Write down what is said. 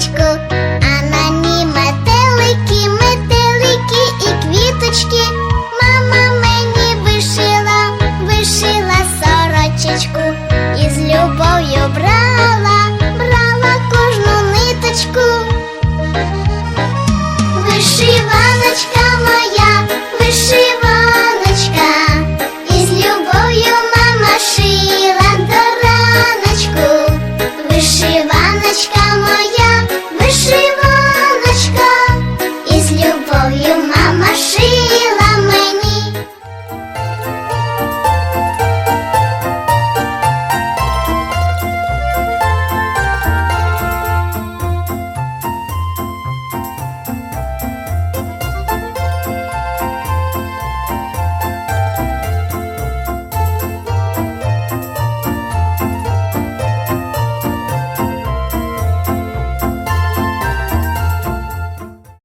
яблучко, а на ній метелики, метелики і квіточки. Мама мені вишила, вишила сорочечку і з любов'ю брала, брала кожну ниточку. Вишиваночка.